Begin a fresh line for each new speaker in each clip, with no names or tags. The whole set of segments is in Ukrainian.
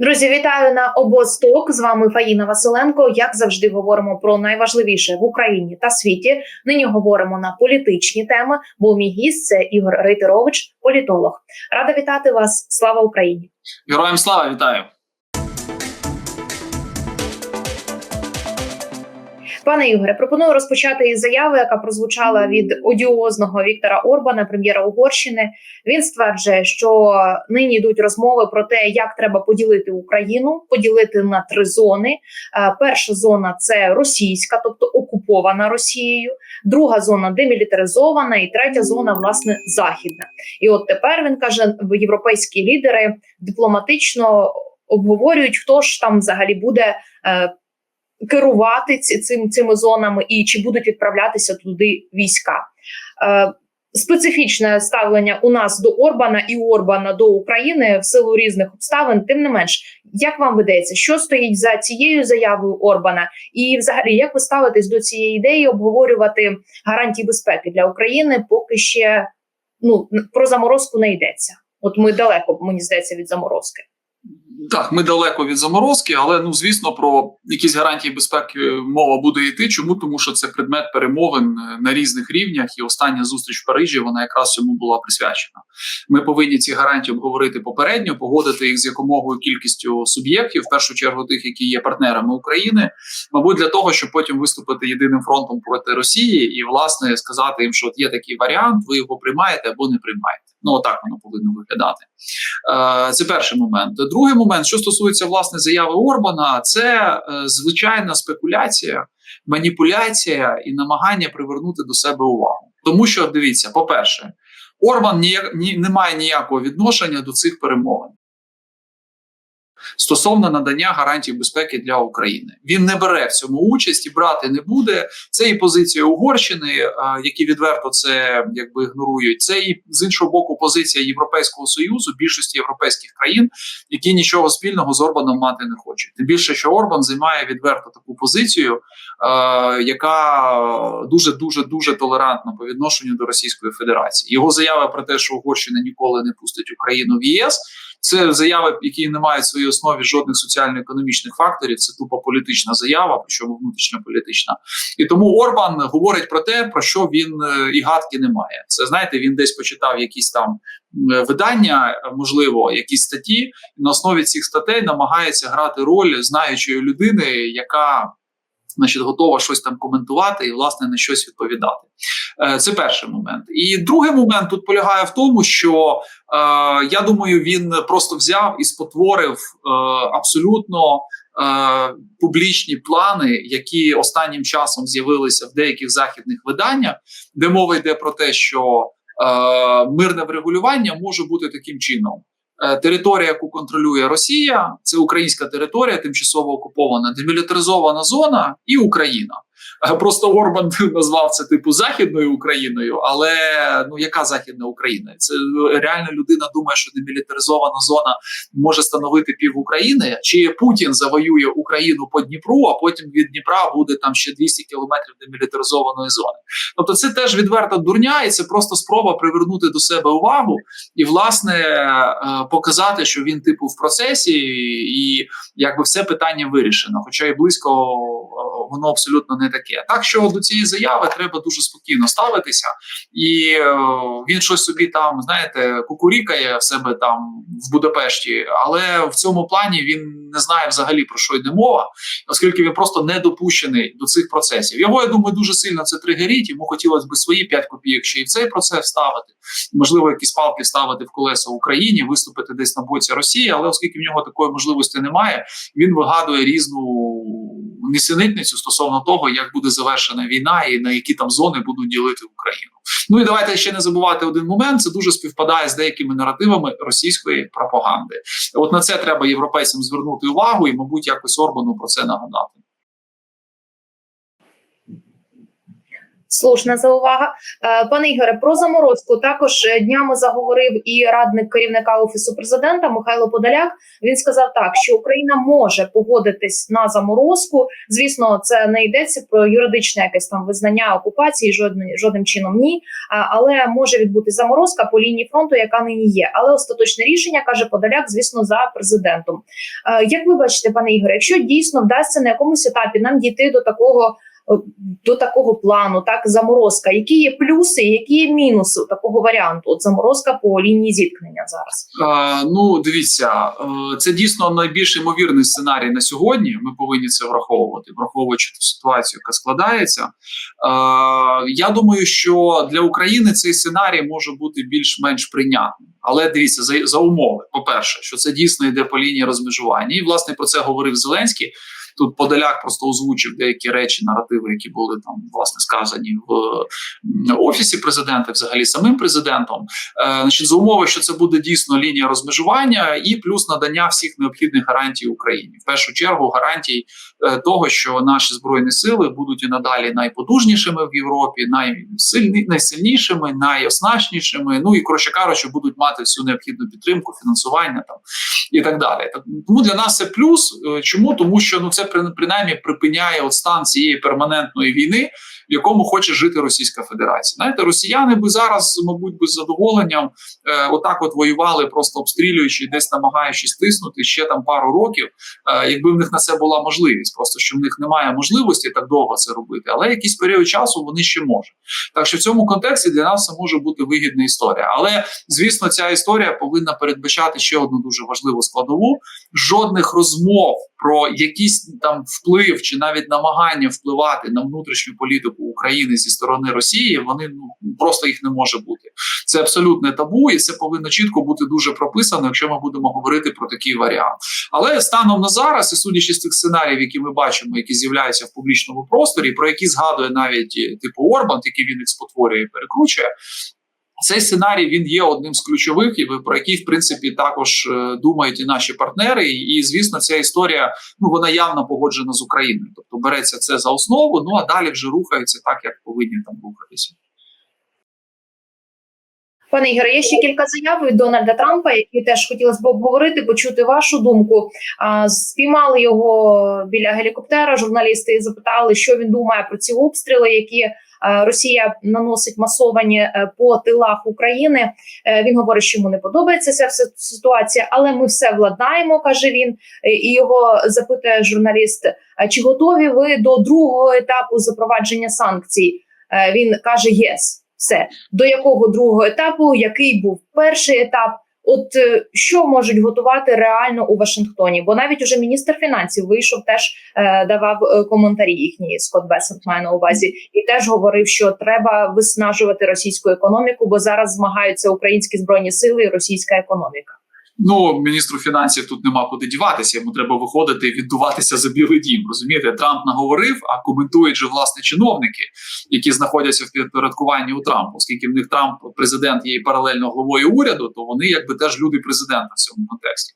Друзі, вітаю на обосток. З вами Фаїна Василенко. Як завжди, говоримо про найважливіше в Україні та світі. Нині говоримо на політичні теми. Бо мій гість це Ігор Рейтерович, політолог. Рада вітати вас. Слава Україні!
Героям слава вітаю!
Пане Ігоре, пропоную розпочати із заяви, яка прозвучала від одіозного Віктора Орбана, прем'єра Угорщини. Він стверджує, що нині йдуть розмови про те, як треба поділити Україну, поділити на три зони. Е, Перша зона це російська, тобто окупована Росією. Друга зона демілітаризована, і третя зона, власне, західна. І от тепер він каже, європейські лідери дипломатично обговорюють, хто ж там взагалі буде. Керувати цим цими зонами і чи будуть відправлятися туди війська. Е, Специфічне ставлення у нас до Орбана і Орбана до України в силу різних обставин. Тим не менш, як вам видається, що стоїть за цією заявою Орбана, і взагалі як ви ставитесь до цієї ідеї обговорювати гарантії безпеки для України, поки ще ну про заморозку не йдеться? От ми далеко мені здається від заморозки.
Так, ми далеко від заморозки, але ну звісно, про якісь гарантії безпеки мова буде йти. Чому тому, що це предмет перемовин на різних рівнях, і остання зустріч в Парижі вона якраз цьому була присвячена. Ми повинні ці гарантії обговорити попередньо, погодити їх з якомогою кількістю суб'єктів, в першу чергу тих, які є партнерами України, мабуть, для того, щоб потім виступити єдиним фронтом проти Росії і власне сказати їм, що от є такий варіант, ви його приймаєте або не приймаєте. Ну отак воно повинно виглядати. Е, Це перший момент. Другий момент, що стосується власне заяви Орбана, це е, звичайна спекуляція, маніпуляція і намагання привернути до себе увагу. Тому що дивіться, по-перше, Орбан ніяк ні не має ніякого відношення до цих перемовин. Стосовно надання гарантій безпеки для України, він не бере в цьому участь і брати не буде. Це і позиція Угорщини, які відверто це якби ігнорують. Це і з іншого боку позиція Європейського союзу, більшості європейських країн, які нічого спільного з Орбаном мати не хочуть. Тим більше, що Орбан займає відверто таку позицію, яка дуже дуже дуже толерантна по відношенню до Російської Федерації. Його заява про те, що Угорщина ніколи не пустить Україну в ЄС. Це заяви, які не мають в своїй основі жодних соціально-економічних факторів. Це тупо політична заява, причому внутрішньополітична. І тому Орбан говорить про те, про що він і гадки не має. Це знаєте, він десь почитав якісь там видання, можливо, якісь статті, на основі цих статей намагається грати роль знаючої людини, яка значить, готова щось там коментувати і власне на щось відповідати. Це перший момент. І другий момент тут полягає в тому, що е, я думаю, він просто взяв і спотворив е, абсолютно е, публічні плани, які останнім часом з'явилися в деяких західних виданнях, де мова йде про те, що е, мирне врегулювання може бути таким чином. Територія, яку контролює Росія, це українська територія, тимчасово окупована, демілітаризована зона і Україна. Просто Орбан назвав це типу західною Україною, але ну яка західна Україна? Це реально людина думає, що демілітаризована зона може становити пів України, чи Путін завоює Україну по Дніпру, а потім від Дніпра буде там ще 200 кілометрів демілітаризованої зони. Тобто, це теж відверта дурня, і це просто спроба привернути до себе увагу і власне показати, що він типу в процесі, і якби все питання вирішено. Хоча і близько воно абсолютно не таке. Так що до цієї заяви треба дуже спокійно ставитися, і е, він щось собі там, знаєте, кукурікає в себе там в Будапешті, але в цьому плані він не знає взагалі про що йде мова, оскільки він просто не допущений до цих процесів. Його я думаю, дуже сильно це тригерить. Йому хотілося б свої 5 копійок ще і в цей процес ставити. Можливо, якісь палки ставити в колеса Україні, виступити десь на боці Росії, але оскільки в нього такої можливості немає, він вигадує різну нісенітницю стосовно того, як буде завершена війна і на які там зони будуть ділити Україну. Ну і давайте ще не забувати один момент. Це дуже співпадає з деякими наративами російської пропаганди. От на це треба європейцям звернути увагу, і, мабуть, якось Орбану про це нагадати.
Слушна заувага. Е, Пане Ігоре, про заморозку також е, днями заговорив і радник керівника офісу президента Михайло Подоляк. Він сказав так, що Україна може погодитись на заморозку. Звісно, це не йдеться про юридичне якесь там визнання окупації, жодним жодним чином ні. Але може відбути заморозка по лінії фронту, яка нині є. Але остаточне рішення каже Подоляк, звісно, за президентом. Е, Як ви бачите, пане Ігоре, якщо дійсно вдасться на якомусь етапі нам дійти до такого до такого плану, так заморозка. Які є плюси, які є мінуси такого варіанту? От заморозка по лінії зіткнення зараз.
Е, ну, дивіться, е, це дійсно найбільш ймовірний сценарій на сьогодні. Ми повинні це враховувати, враховуючи ту ситуацію, яка складається. Е, я думаю, що для України цей сценарій може бути більш-менш прийнятним. Але дивіться, за, за умови, по-перше, що це дійсно йде по лінії розмежування. І власне про це говорив Зеленський. Тут Подоляк просто озвучив деякі речі, наративи, які були там власне сказані в офісі президента, взагалі самим президентом. Е, значить, за умови, що це буде дійсно лінія розмежування, і плюс надання всіх необхідних гарантій Україні. В першу чергу гарантій е, того, що наші збройні сили будуть і надалі найпотужнішими в Європі, найсильні, найсильнішими, найоснащенішими. Ну і коротше кажучи, будуть мати всю необхідну підтримку, фінансування там і так далі. Тому для нас це плюс. Е, чому тому, що ну це принаймні припиняє от стан цієї перманентної війни, в якому хоче жити Російська Федерація. Знаєте, росіяни би зараз, мабуть, би з задоволенням е, отак от воювали, просто обстрілюючи, десь намагаючись тиснути ще там пару років, е, якби в них на це була можливість. Просто що в них немає можливості так довго це робити, але якийсь період часу вони ще можуть. Так що в цьому контексті для нас це може бути вигідна історія. Але звісно, ця історія повинна передбачати ще одну дуже важливу складову: жодних розмов про якийсь там вплив чи навіть намагання впливати на внутрішню політику України зі сторони Росії. Вони ну просто їх не може бути. Це абсолютне табу, і це повинно чітко бути дуже прописано, якщо ми будемо говорити про такий варіант. Але станом на зараз, і судячи з тих сценаріїв, які ми бачимо, які з'являються в публічному просторі, про які згадує навіть типу Орбан, який він їх спотворює і перекручує. Цей сценарій він є одним з ключових, і про який в принципі також е, думають і наші партнери. І звісно, ця історія ну вона явно погоджена з Україною. Тобто береться це за основу. Ну а далі вже рухаються так, як повинні там рухатися.
Пане Ігоре, є ще кілька заяв від Дональда Трампа, які теж хотілося б обговорити, почути вашу думку. Спіймали його біля гелікоптера. Журналісти запитали, що він думає про ці обстріли, які Росія наносить масовані е, по тилах України. Е, він говорить, що йому не подобається ця ситуація, але ми все владнаємо, каже він. Е, і його запитує журналіст: чи готові ви до другого етапу запровадження санкцій? Він каже: єс, все до якого другого етапу, який був перший етап. От е, що можуть готувати реально у Вашингтоні? Бо навіть уже міністр фінансів вийшов, теж е, давав е, коментарі їхні Скотт Бесент має на увазі, і теж говорив, що треба виснажувати російську економіку, бо зараз змагаються українські збройні сили і російська економіка.
Ну, міністру фінансів тут нема куди діватися. Йому треба виходити і віддуватися за білий дім. Розумієте, Трамп наговорив, а коментують же власне чиновники, які знаходяться в підпорядкуванні у Трампа. Оскільки в них Трамп президент є і паралельно головою уряду, то вони якби теж люди президента в цьому контексті.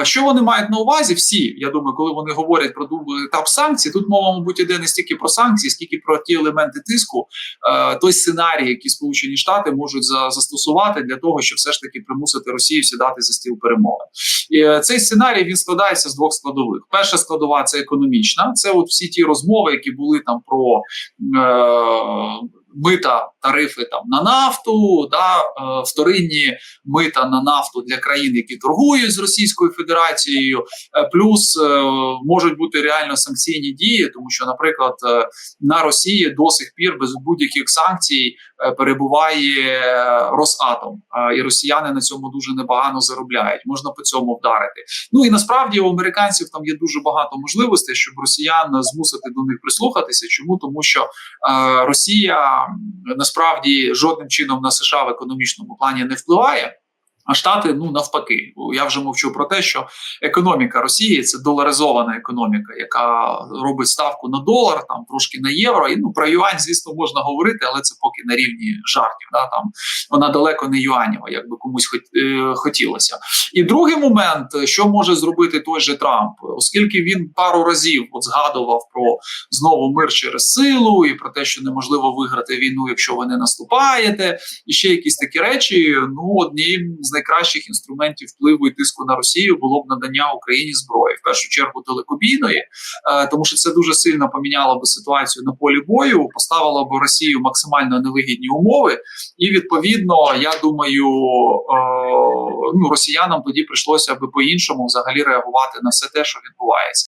Е, Що вони мають на увазі? Всі я думаю, коли вони говорять про етап санкцій, тут мова мабуть іде не стільки про санкції, скільки про ті елементи тиску, е, той сценарій, який Сполучені Штати можуть за, застосувати для того, щоб все ж таки примусити Росію сідати за стіл перемоги. І е, цей сценарій він складається з двох складових. Перша складова це економічна. Це от всі ті розмови, які були там про. Е, Мита тарифи там на нафту, да е, вторинні мита на нафту для країн, які торгують з Російською Федерацією, е, плюс е, можуть бути реально санкційні дії, тому що, наприклад, на Росії до сих пір без будь-яких санкцій перебуває Росатом, і росіяни на цьому дуже непогано заробляють. Можна по цьому вдарити. Ну і насправді у американців там є дуже багато можливостей, щоб росіян змусити до них прислухатися. Чому тому, що Росія насправді жодним чином на США в економічному плані не впливає. А Штати ну навпаки, я вже мовчу про те, що економіка Росії це доларизована економіка, яка робить ставку на долар, там трошки на євро. І ну про юань, звісно, можна говорити, але це поки на рівні жартів. Да, там вона далеко не юанєва, як би комусь хот, е, хотілося. І другий момент, що може зробити той же Трамп, оскільки він пару разів от згадував про знову мир через силу і про те, що неможливо виграти війну, якщо ви не наступаєте, і ще якісь такі речі. Ну одним з найкращих інструментів впливу і тиску на Росію було б надання Україні зброї, в першу чергу телекобійної, е, тому що це дуже сильно поміняло би ситуацію на полі бою, поставило б Росію максимально невигідні умови, і відповідно, я думаю, е, ну росіянам тоді прийшлося би по-іншому взагалі реагувати на все те, що відбувається.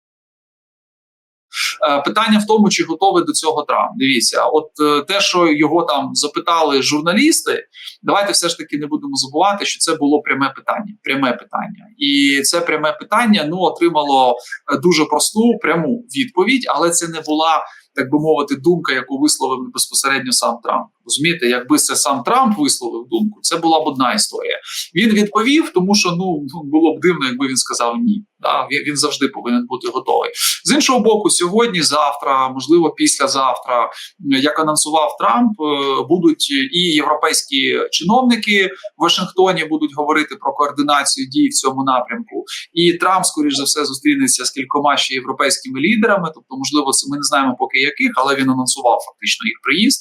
Е, Питання в тому, чи готовий до цього Трамп. Дивіться, от е, те, що його там запитали журналісти, давайте все ж таки не будемо забувати, що це було пряме питання. Пряме питання, і це пряме питання ну отримало е, дуже просту пряму відповідь, але це не була. Так би мовити, думка, яку висловив безпосередньо сам Трамп. Розумієте, якби це сам Трамп висловив думку, це була б одна історія. Він відповів, тому що ну було б дивно, якби він сказав ні. Він, він завжди повинен бути готовий. З іншого боку, сьогодні, завтра, можливо, післязавтра, як анонсував Трамп, е, будуть і європейські чиновники в Вашингтоні будуть говорити про координацію дій в цьому напрямку. І Трамп, скоріш за все, зустрінеться з кількома ще європейськими лідерами. Тобто, можливо, це ми не знаємо поки яких, але він анонсував фактично їх приїзд.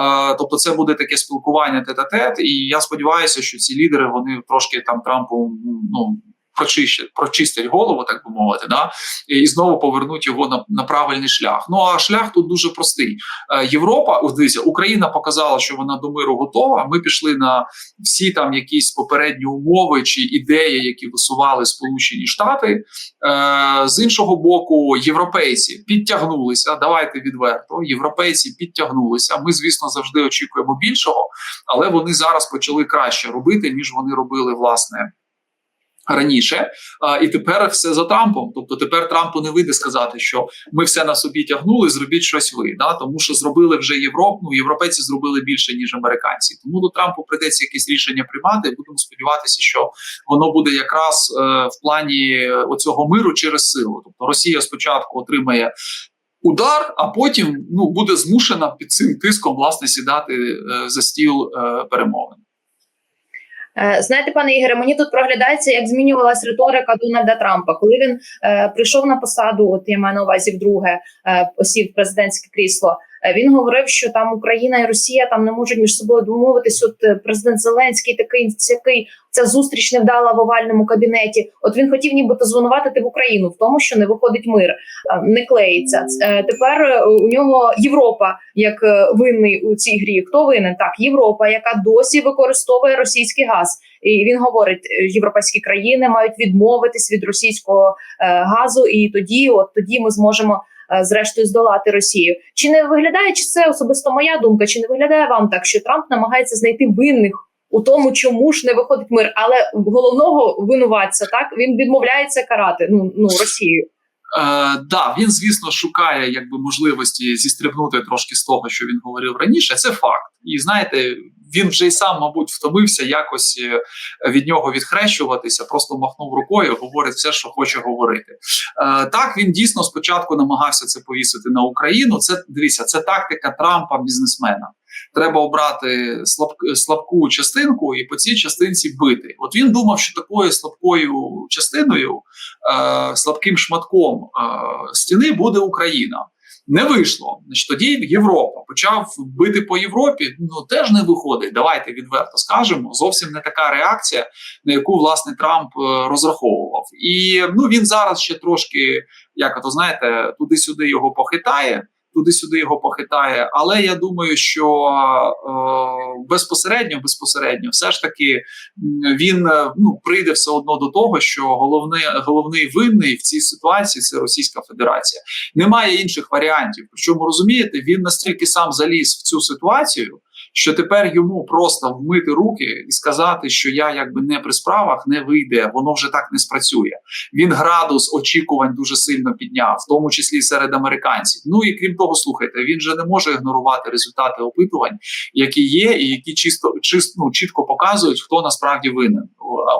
Е, Тобто, це буде таке спілкування тет-а-тет, і я сподіваюся, що ці лідери вони трошки там Трампу ну. Прочищать, прочистять голову, так би мовити, да і знову повернуть його на на правильний шлях. Ну а шлях тут дуже простий. Е, Європа, дивіться, Україна показала, що вона до миру готова. Ми пішли на всі там якісь попередні умови чи ідеї, які висували Сполучені Штати. Е, З іншого боку, європейці підтягнулися. Давайте відверто. Європейці підтягнулися. Ми, звісно, завжди очікуємо більшого, але вони зараз почали краще робити, ніж вони робили власне. Раніше і тепер все за Трампом. Тобто тепер Трампу не вийде сказати, що ми все на собі тягнули, зробіть щось ви. Да? Тому що зробили вже Європу. Ну, європейці зробили більше ніж американці. Тому до Трампу прийдеться якісь рішення приймати. Будемо сподіватися, що воно буде якраз е, в плані оцього миру через силу. Тобто Росія спочатку отримає. Удар, а потім ну буде змушена під цим тиском власне сідати е, за стіл е, перемовин.
Е, Знаєте, пане Ігоре, мені тут проглядається, як змінювалась риторика Дональда Трампа, коли він е, прийшов на посаду. От я маю на увазі вдруге е, посів президентське крісло. Е, він говорив, що там Україна і Росія там не можуть між собою домовитись. От е, президент Зеленський такий сякий. Ця зустріч не вдала в овальному кабінеті. От він хотів, нібито звинуватити в Україну в тому, що не виходить мир, не клеїться. Е, Тепер у нього Європа як винний у цій грі. Хто винен? Так, Європа, яка досі використовує російський газ. І він говорить, європейські країни мають відмовитись від російського газу, і тоді, от тоді, ми зможемо зрештою здолати Росію. Чи не виглядає, чи це особисто моя думка? Чи не виглядає вам так, що Трамп намагається знайти винних у тому, чому ж не виходить мир, але головного винуватця так він відмовляється карати ну ну Росію.
Е, да, він звісно шукає якби можливості зістрибнути трошки з того, що він говорив раніше. Це факт, і знаєте, він вже й сам, мабуть, втомився якось е, від нього відхрещуватися, просто махнув рукою, говорить все, що хоче говорити. Е, так він дійсно спочатку намагався це повісити на Україну. Це дивіться, це тактика Трампа, бізнесмена. Треба обрати слаб, слабку частинку і по цій частинці бити. От він думав, що такою слабкою частиною, е, слабким шматком е, стіни буде Україна. Не вийшло. Значить, тоді Європа почав бити по Європі. Ну теж не виходить. Давайте відверто скажемо. Зовсім не така реакція, на яку власне Трамп е, розраховував. І ну він зараз ще трошки, як то знаєте, туди-сюди його похитає туди-сюди його похитає. Але я думаю, що е, безпосередньо, безпосередньо, все ж таки він ну прийде все одно до того, що головний головний винний в цій ситуації це Російська Федерація. Немає інших варіантів. Причому розумієте, він настільки сам заліз в цю ситуацію. Що тепер йому просто вмити руки і сказати, що я якби не при справах не вийде, воно вже так не спрацює. Він градус очікувань дуже сильно підняв, в тому числі серед американців. Ну і крім того, слухайте, він же не може ігнорувати результати опитувань, які є, і які чисто чисто ну, чітко показують, хто насправді винен.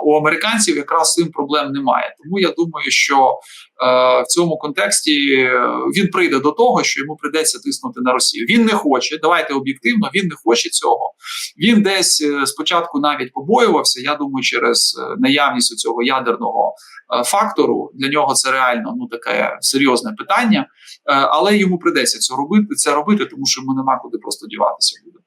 У американців якраз цим проблем немає. Тому я думаю, що в цьому контексті е, він прийде до того, що йому прийдеться тиснути на Росію. Він не хоче. Давайте об'єктивно. Він не хоче цього. Він десь е, спочатку навіть побоювався. Я думаю, через е, наявність цього ядерного е, фактору для нього це реально ну таке серйозне питання. Е, але йому прийдеться це робити. Це робити, тому що йому нема куди просто діватися буде.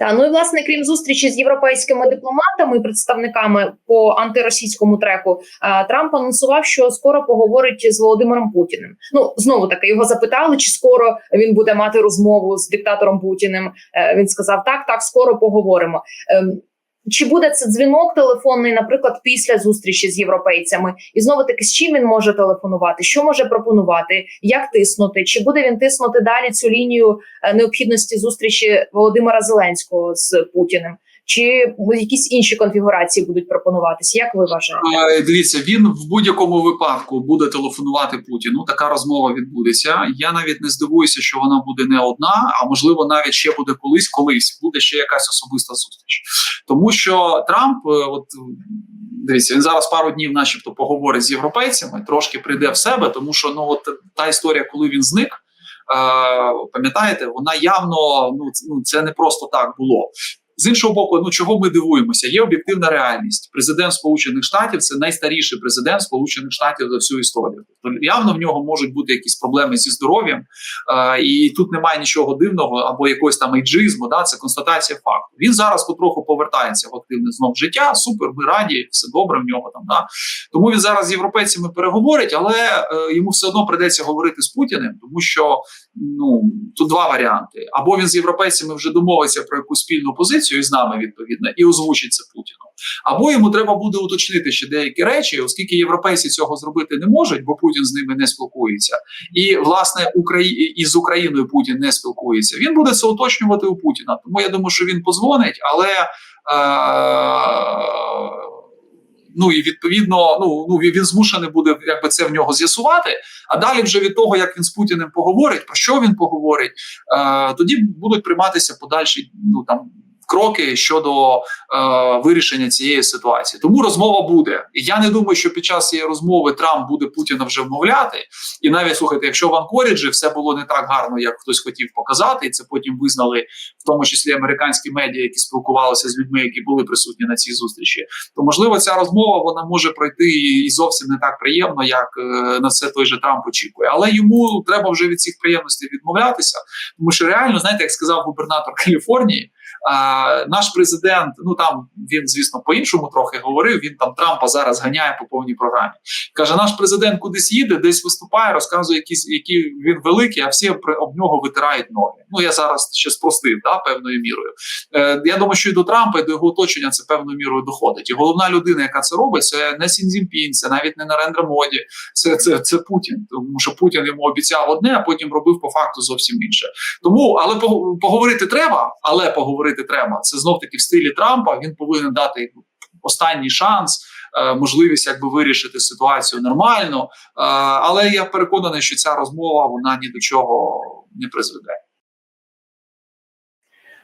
Та ну і власне, крім зустрічі з європейськими дипломатами і представниками по антиросійському треку, е, Трамп анонсував, що скоро поговорить з Володимиром Путіним. Ну знову таки його запитали, чи скоро він буде мати розмову з диктатором Путіним. Е, Він сказав: так, так, скоро поговоримо. Чи буде це дзвінок телефонний, наприклад, після зустрічі з європейцями, і знову таки з чим він може телефонувати, що може пропонувати, як тиснути? Чи буде він тиснути далі цю лінію е, необхідності зустрічі Володимира Зеленського з Путіним? Чи якісь інші конфігурації будуть пропонуватися? Як ви вважаєте?
Дивіться, він в будь-якому випадку буде телефонувати Путіну. Така розмова відбудеться. Я навіть не здивуюся, що вона буде не одна, а можливо, навіть ще буде колись, колись буде ще якась особиста зустріч. Тому що Трамп, е, от дивіться, він зараз пару днів, начебто, поговорить з європейцями, трошки прийде в себе, тому що ну от та історія, коли він зник. е, Пам'ятаєте, вона явно ну ну це не просто так було. З іншого боку, ну чого ми дивуємося? Є об'єктивна реальність. Президент Сполучених Штатів це найстаріший президент Сполучених Штатів за всю історію. Тобто явно в нього можуть бути якісь проблеми зі здоров'ям, і тут немає нічого дивного або якогось там ейджизму. Да, це констатація факту. Він зараз потроху повертається в активне знов життя. Супер, ми раді, все добре в нього там. Да. Тому він зараз з європейцями переговорить, але е, йому все одно прийдеться говорити з Путіним, тому що ну тут два варіанти: або він з європейцями вже домовиться про якусь спільну позицію і з нами відповідно, і озвучить це Путіну. Або йому треба буде уточнити ще деякі речі, оскільки європейці цього зробити не можуть, бо Путін з ними не спілкується, і власне Украї... і з Україною Путін не спілкується. Він буде це уточнювати у Путіна. Тому я думаю, що він позвонить, але. Е... Ну і відповідно, ну ну він змушений буде якби це в нього з'ясувати. А далі, вже від того, як він з Путіним поговорить, про що він поговорить, е, тоді будуть прийматися подальші ну там кроки щодо е, вирішення цієї ситуації. Тому розмова буде. Я не думаю, що під час цієї розмови Трамп буде Путіна вже вмовляти. І навіть слухайте, якщо в Анкоріджі все було не так гарно, як хтось хотів показати, і це потім визнали в тому числі американські медіа, які спілкувалися з людьми, які були присутні на цій зустрічі, то можливо ця розмова вона може пройти і зовсім не так приємно, як е, на це той же Трамп очікує. Але йому треба вже від цих приємностей відмовлятися, тому що реально знаєте, як сказав губернатор Каліфорнії. Наш президент, ну там він, звісно, по-іншому трохи говорив. Він там Трампа зараз ганяє по повній програмі. Каже: наш президент кудись їде, десь виступає, розказує, якісь які він великий, а всі об нього витирають ноги. Ну я зараз ще спростив да, певною мірою. Е, Я думаю, що і до Трампа, і до його оточення це певною мірою доходить. І головна людина, яка це робить, це не Сінзімпін, це навіть не Нарендра Моді, це, це, це Путін. Тому що Путін йому обіцяв одне, а потім робив по факту зовсім інше. Тому, але поговорити треба, але поговорити треба. Це знов таки в стилі Трампа. Він повинен дати останній шанс, е, можливість якби вирішити ситуацію нормально. Е, але я переконаний, що ця розмова вона ні до чого не призведе.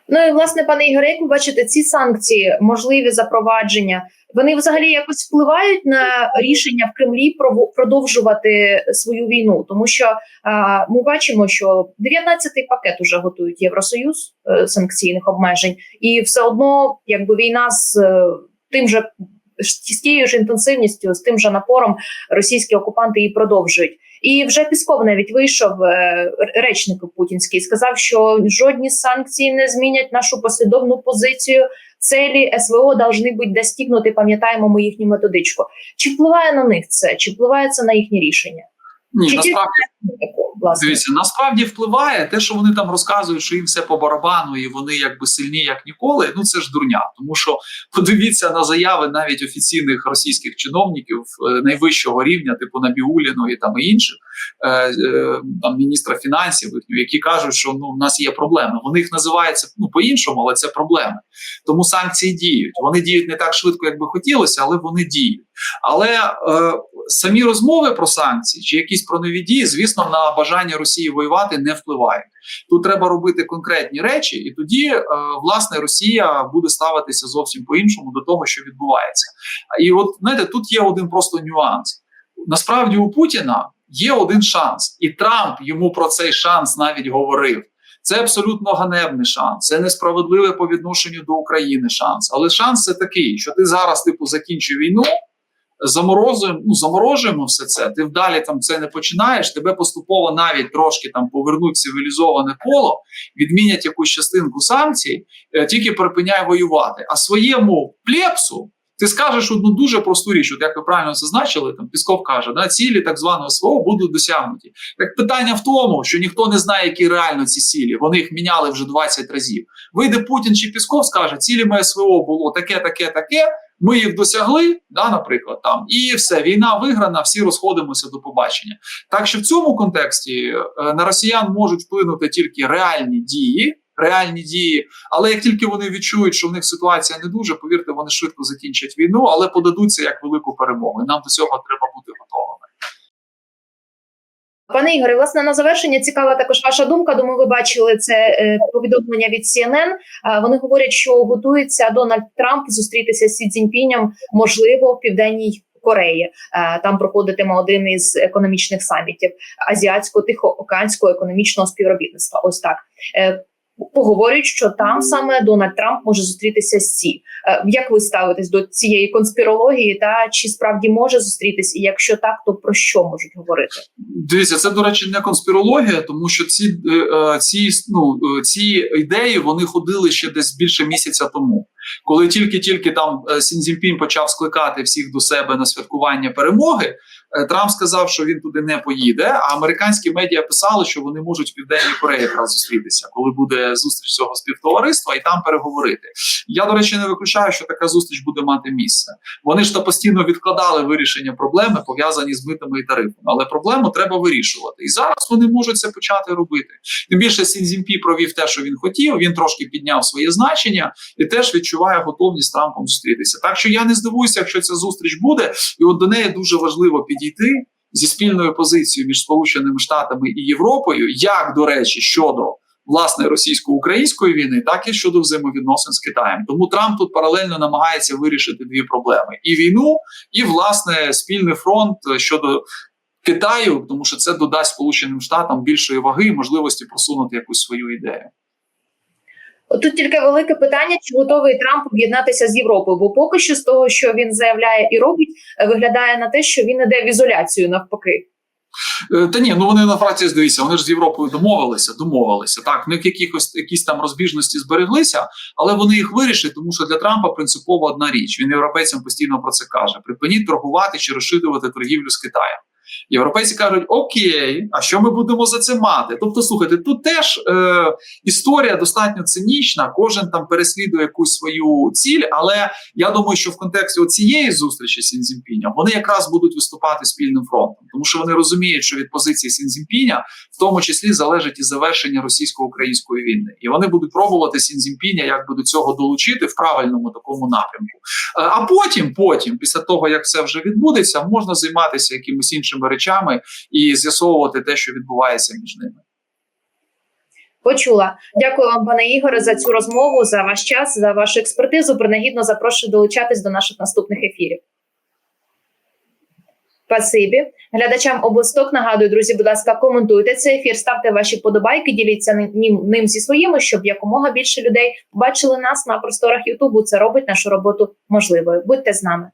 Ну і власне, пане Ігоре, як ви бачите, ці санкції, можливі запровадження, вони взагалі якось впливають на рішення в Кремлі продовжувати свою війну, тому що а, ми бачимо, що 19-й пакет уже готують Євросоюз е, санкційних обмежень, і все одно, якби війна з е, тим же з тією ж інтенсивністю, з тим же напором російські окупанти її продовжують. І вже Пісков навіть вийшов е, речник путінський, сказав, що жодні санкції не змінять нашу послідовну позицію. Целі СВО повинні бути достигнути. Пам'ятаємо ми їхню методичку. Чи впливає на них це? Чи впливає це на їхні рішення?
Ні,
Чи
насправді
власне.
Дивіться, насправді впливає те, що вони там розказують, що їм все по барабану, і вони якби сильні як ніколи. Ну це ж дурня. Тому що подивіться на заяви навіть офіційних російських чиновників е, найвищого рівня, типу Набіуліну і там і інших е, е, там міністра фінансів, які кажуть, що ну в нас є проблеми. Вони їх називаються ну по-іншому, але це проблеми. Тому санкції діють. Вони діють не так швидко, як би хотілося, але вони діють. Але е, самі розмови про санкції чи якісь про нові дії, звісно, на бажання Росії воювати не впливають. Тут треба робити конкретні речі, і тоді е, власне Росія буде ставитися зовсім по-іншому до того, що відбувається. І от знаєте, тут є один просто нюанс. Насправді у Путіна є один шанс, і Трамп йому про цей шанс навіть говорив. Це абсолютно ганебний шанс, це несправедливе по відношенню до України шанс. Але шанс це такий, що ти зараз, типу, закінчив війну, заморозуємо, ну заморожуємо все це. Ти вдалі там це не починаєш. Тебе поступово навіть трошки там повернуть цивілізоване коло, відмінять якусь частинку санкцій, е, тільки припиняй воювати. А своєму плепсу ти скажеш одну дуже просту річ, от як ви правильно зазначили, там Пісков каже, да, цілі так званого СВО будуть досягнуті. Так питання в тому, що ніхто не знає, які реально ці цілі. Вони їх міняли вже 20 разів. Вийде Путін чи Пісков, скаже, цілі моє СВО було таке, таке, таке. Ми їх досягли, да, наприклад, там і все, війна виграна, всі розходимося до побачення. Так що в цьому контексті е, на росіян можуть вплинути тільки реальні дії, реальні дії. Але як тільки вони відчують, що в них ситуація не дуже, повірте, вони швидко закінчать війну, але подадуться як велику перемогу. Нам до цього треба бути.
Пане Ігоре, власне, на завершення цікава також ваша думка. Думаю, ви бачили це е, повідомлення від CNN. Е, вони говорять, що готується Дональд Трамп зустрітися з Сі Цзіньпінем, можливо, в південній Кореї. Е, там проходитиме один із економічних самітів азіатсько-тихоокеанського економічного співробітництва. Ось так. Поговорюють, що там саме Дональд Трамп може зустрітися з Сі. Е, Як ви ставитесь до цієї конспірології? Та чи справді може зустрітись? І якщо так, то про що можуть говорити?
Дивіться, це до речі, не конспірологія, тому що ці е, е, ці ну ці ідеї вони ходили ще десь більше місяця тому, коли тільки-тільки там е, почав скликати всіх до себе на святкування перемоги. Е, Трамп сказав, що він туди не поїде. А американські медіа писали, що вони можуть в південній Кореї якраз зустрітися, коли буде зустріч цього співтовариства, і там переговорити. Я до речі не виключаю, що така зустріч буде мати місце. Вони ж то постійно відкладали вирішення проблеми, пов'язані з митами і тарифами, але проблему треба вирішувати. І зараз вони можуть це почати робити. Тим більше Сінзімпі провів те, що він хотів. Він трошки підняв своє значення і теж відчуває готовність з Трампом зустрітися. Так що я не здивуюся, якщо ця зустріч буде, і от до неї дуже важливо підійти зі спільною позицією між Сполученими Штатами і Європою, як до речі, щодо власне російсько-української війни, так і щодо взаємовідносин з Китаєм. Тому Трамп тут паралельно намагається вирішити дві проблеми: і війну, і власне спільний фронт щодо. Китаю, тому що це додасть Сполученим Штатам більшої ваги і можливості просунути якусь свою ідею.
Тут тільки велике питання, чи готовий Трамп об'єднатися з Європою? Бо поки що з того, що він заявляє і робить, е, виглядає на те, що він іде в ізоляцію навпаки.
Е, Та ні, ну вони на фракції здивіться, вони ж з Європою домовилися, домовилися. Так, в них якихось якісь там розбіжності збереглися, але вони їх вирішать, тому що для Трампа принципово одна річ. Він європейцям постійно про це каже: припиніть торгувати чи розширювати торгівлю з Китаєм. Європейці кажуть, окей, а що ми будемо за це мати? Тобто, слухайте, тут теж е, історія достатньо цинічна, кожен там переслідує якусь свою ціль, але я думаю, що в контексті цієї зустрічі з вони якраз будуть виступати спільним фронтом, тому що вони розуміють, що від позиції Сінзімпіня в тому числі залежить і завершення російсько-української війни, і вони будуть пробувати Сінзімпіня якби до цього долучити в правильному такому напрямку. Е, А потім, потім, після того як все вже відбудеться, можна займатися якимись іншими речами і з'ясовувати те, що відбувається між ними.
Почула. Дякую вам, пане Ігоре, за цю розмову, за ваш час, за вашу експертизу. Принагідно запрошую долучатись до наших наступних ефірів. Спасибі. Глядачам областок нагадую, друзі, будь ласка, коментуйте цей ефір, ставте ваші подобайки, діліться ним, ним зі своїми, щоб якомога більше людей бачили нас на просторах Ютубу. Це робить нашу роботу можливою. Будьте з нами.